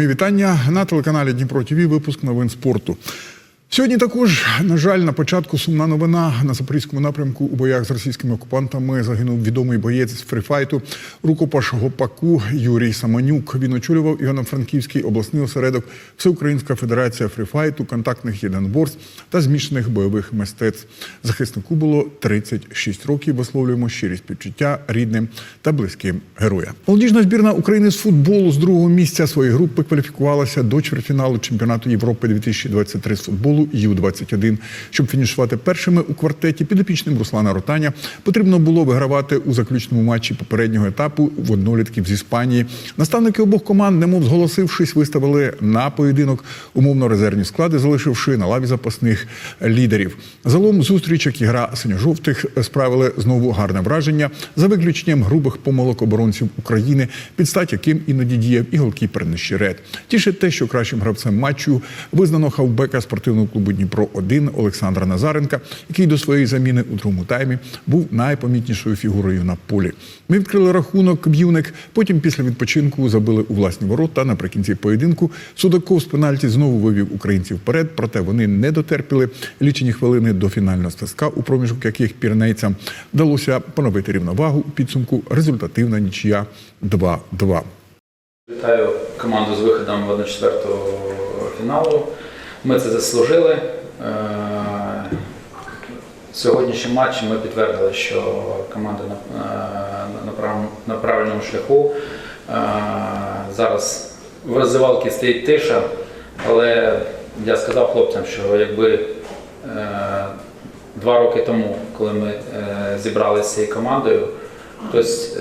Мої вітання на телеканалі Дніпро ТВ. Випуск новин спорту. Сьогодні також, на жаль, на початку сумна новина на запорізькому напрямку у боях з російськими окупантами загинув відомий боєць фріфайту рукопаш гопаку Юрій Саманюк. Він очолював Івано-Франківський обласний осередок Всеукраїнська федерація фріфайту, контактних єдиноборств та змішаних бойових мистецтв. Захиснику було 36 років. Висловлюємо щирі співчуття рідним та близьким героя. Молодіжна збірна України з футболу з другого місця своєї групи кваліфікувалася до чвертьфіналу чемпіонату Європи 2023 з футболу Ю-21. Щоб фінішувати першими у квартеті підопічним Руслана Ротаня, потрібно було вигравати у заключному матчі попереднього етапу в однолітків з Іспанії. Наставники обох команд, немов зголосившись, виставили на поєдинок умовно резервні склади, залишивши на лаві запасних лідерів. Залом зустріч, як і гра синьо-жовтих, справили знову гарне враження за виключенням грубих помилок оборонців України, під стать яким іноді діяв і голкіпер Нещерет. Тішить те, що кращим гравцем матчу визнано хавбека спортивного клубу Дніпро 1 Олександра Назаренка, який до своєї заміни у другому таймі був найпомітнішою фігурою на полі. Ми відкрили рахунок б'юник. Потім після відпочинку забили у власні ворота. Наприкінці поєдинку Судаков з пенальті знову вивів українців вперед, проте вони не дотерпіли лічені хвилини до фінального стиска, у проміжок яких пірнейцям вдалося поновити рівновагу у підсумку. Результативна нічия 2-2. Вітаю команду з виходом в 1-4 фіналу. Ми це заслужили. Е, Сьогоднішній матч ми підтвердили, що команда на, е, правильному шляху. Е, Зараз в розвивалці стоїть тиша, але я сказав хлопцям, що якби два роки тому, коли ми зібралися з цією командою, хтось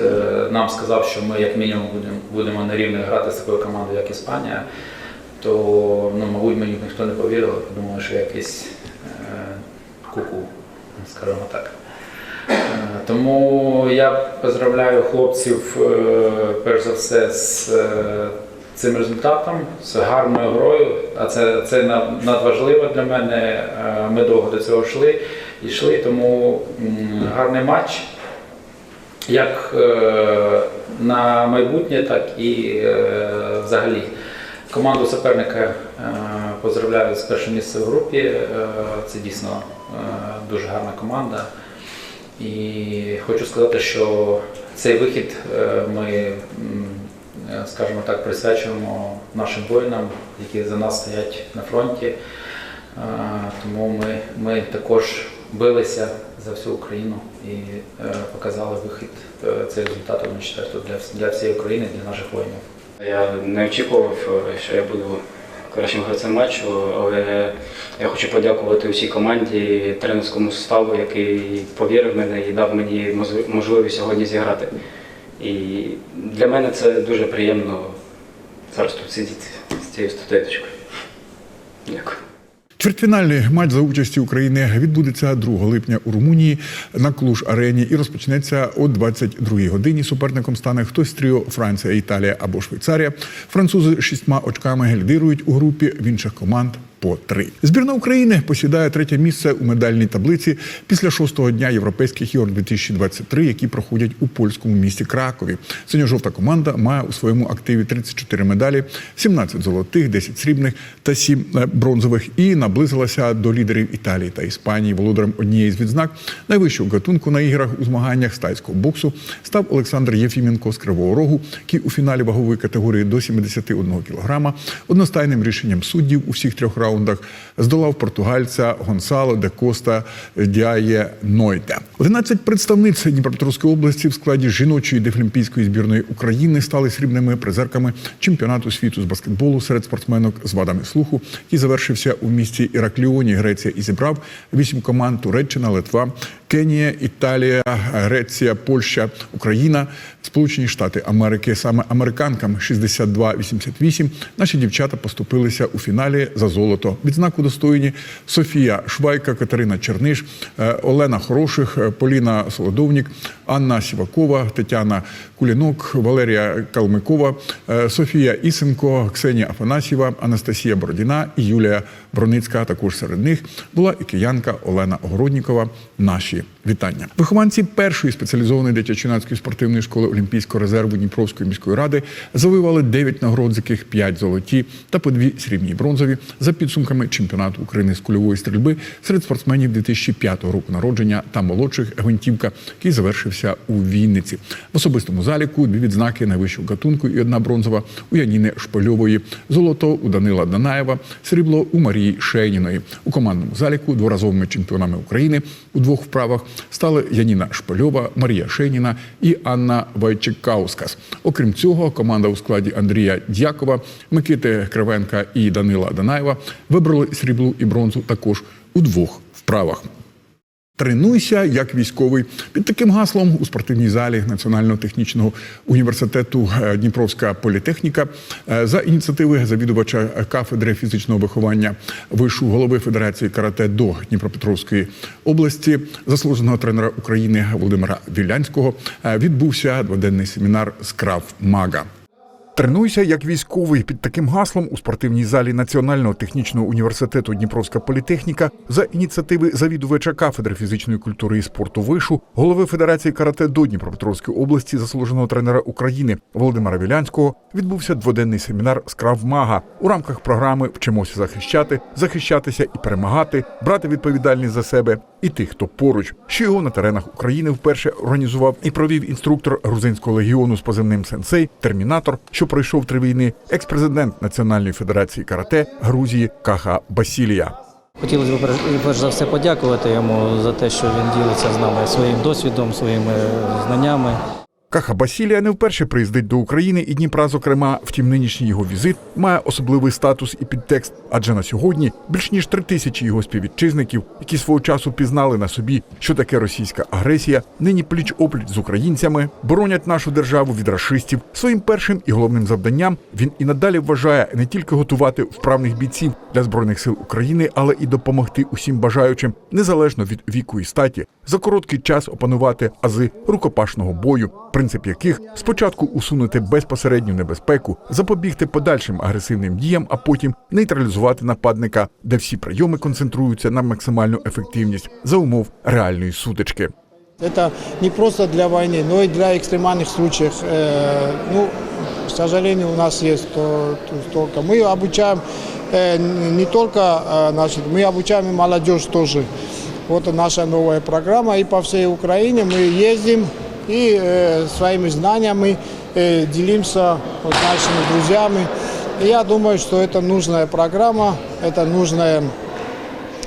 нам сказав, що ми як мінімум будемо на рівні грати з такою командою, як Іспанія, то, ну, мабуть, мені ніхто не повірив, подумали, що якийсь е, куку, скажімо так. Е, Тому я поздравляю хлопців е, перш за все з цим результатом, з гарною грою. А це, це надважливо для мене. Ми довго до цього йшли і йшли, тому гарний матч. Як на майбутнє, так і взагалі. Команду суперника е, поздравляю з першим місцем в групі. Е, Це дійсно е, дуже гарна команда. І хочу сказати, що цей вихід ми, скажімо так, присвячуємо нашим воїнам, які за нас стоять на фронті. Тому ми, ми також билися за всю Україну і показали вихід цей результат 1-4 для, для всієї України, для наших воїнів. Я не очікував, е, що я буду кращим гравцем матчу, але я хочу подякувати усій команді, тренерському составу, який повірив мене і дав мені можливість сьогодні зіграти. І для мене це дуже приємно зараз тут сидіти з цією статуеточкою. Дякую. Чвертьфінальний матч за участі України відбудеться 2 липня у Румунії на Клуж арені і розпочнеться о 22 годині. Суперником стане хтось з тріо Франція, Італія або Швейцарія. Французи шістьма очками лідирують у групі в інших команд. По три збірна України посідає третє місце у медальній таблиці після шостого дня європейських ігор 2023, які проходять у польському місті Кракові. Синьо-жовта команда має у своєму активі 34 медалі, 17 золотих, 10 срібних та 7 бронзових. І наблизилася до лідерів Італії та Іспанії. Володарем однієї з відзнак найвищого гатунку на іграх у змаганнях з тайського боксу став Олександр Єфіменко з Кривого Рогу, який у фіналі вагової категорії до 71 кг одностайним рішенням суддів у всіх трьох раундах здолав португальця Гонсало де Коста Діає Нойте. 11 представниць Дніпропетровської області в складі жіночої дефлімпійської збірної України стали срібними призерками чемпіонату світу з баскетболу серед спортсменок з вадами слуху, який завершився у місті Іракліоні. Греція і зібрав вісім команд: Туреччина, Литва, Кенія, Італія, Греція, Польща, Україна, Сполучені Штати Америки. Саме американкам 62-88 наші дівчата поступилися у фіналі за золото. Відзнаку достойні Софія Швайка, Катерина Черниш, е, Олена Хороших, е, Поліна Солодовнік, Анна Сівакова, Тетяна Кулінок, Валерія Калмикова, е, Софія Ісенко, Ксенія Афанасьєва, Анастасія Бородіна і Юлія Броницька. Також серед них була і киянка Олена Огороднікова. Наші you. Вітання. Вихованці першої спеціалізованої дитячо-юнацької спортивної школи Олімпійського резерву Дніпровської міської ради завоювали 9 нагород, з яких 5 золоті та по 2 срібні бронзові за підсумками чемпіонату України з кульової стрільби серед спортсменів 2005 року народження та молодших гвинтівка, який завершився у Вінниці. В особистому заліку дві відзнаки найвищого гатунку і одна бронзова у Яніни Шпильової, золото у Данила Данаєва, срібло у Марії Шейніної. У командному заліку дворазовими чемпіонами України у двох вправах стали Яніна Шпильова, Марія Шейніна і Анна Вайчикаускас. Окрім цього, команда у складі Андрія Дякова, Микити Кривенка і Данила Данаєва вибрали сріблу і бронзу також у двох вправах. Тренуйся як військовий під таким гаслом у спортивній залі Національного технічного університету е, Дніпровська політехніка е, за ініціативи завідувача кафедри фізичного виховання вишу голови Федерації карате до Дніпропетровської області, заслуженого тренера України Володимира Вілянського е, відбувся дводенний семінар з мага. Тренуйся як військовий. Під таким гаслом у спортивній залі Національного технічного університету Дніпровська політехніка за ініціативи завідувача кафедри фізичної культури і спорту вишу, голови Федерації карате до Дніпропетровської області, заслуженого тренера України Володимира Вілянського відбувся дводенний семінар з Крав Мага у рамках програми Вчимося захищати, захищатися і перемагати, брати відповідальність за себе і тих, хто поруч, що його на теренах України вперше організував і провів інструктор грузинського легіону з позивним сенсей Термінатор, що пройшов три війни, екс-президент Національної федерації карате Грузії Каха Басілія. Хотілося б перш- за все подякувати йому за те, що він ділиться з нами своїм досвідом, своїми знаннями. Каха Басілія не вперше приїздить до України і Дніпра, зокрема, втім, нинішній його візит має особливий статус і підтекст. Адже на сьогодні більш ніж три тисячі його співвітчизників, які свого часу пізнали на собі, що таке російська агресія, нині пліч опліч з українцями, боронять нашу державу від рашистів. Своїм першим і головним завданням він і надалі вважає не тільки готувати вправних бійців для збройних сил України, але і допомогти усім бажаючим, незалежно від віку і статі, за короткий час опанувати ази рукопашного бою, принцип яких спочатку усунути безпосередню небезпеку, запобігти подальшим агресивним діям, а потім нейтралізувати нападника, де всі прийоми концентруються на максимальну ефективність за умов реальної сутички. Это не просто для войны, но и для экстремальных случаев. Э, Ну, к сожалению, у нас есть то, то- только. Мы обучаем э, не только, э, значит, мы обучаем и молодежь тоже. Вот наша новая программа, и по всей Украине мы ездим и э, своими знаниями э, делимся вот, с нашими друзьями. И я думаю, что это нужная программа, это нужная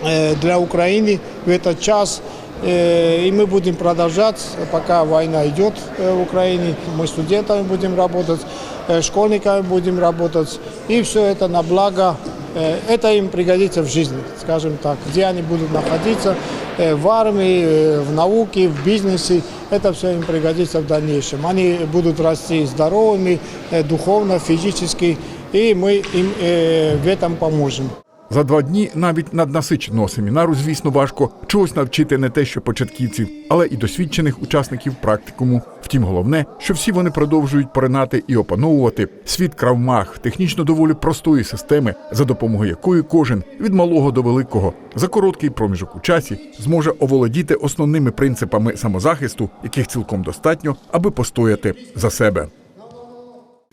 э, для Украины в этот час. Э, И мы будем продолжать, пока война идет э, в Украине. Мы студентами будем работать, э, школьниками будем работать. И все это на благо. э, Это им пригодится в жизни, скажем так. Где они будут находиться, э, в армии, э, в науке, в бизнесе. Это все им пригодится в дальнейшем. Они будут расти здоровыми, э, духовно, физически. И мы им э, в этом поможем. За два дні навіть наднасиченого семінару, звісно, важко чогось навчити не те, що початківців, але і досвідчених учасників практикуму. Втім, головне, що всі вони продовжують поринати і опановувати світ кравмаг, технічно доволі простої системи, за допомогою якої кожен від малого до великого за короткий проміжок у часі зможе оволодіти основними принципами самозахисту, яких цілком достатньо, аби постояти за себе.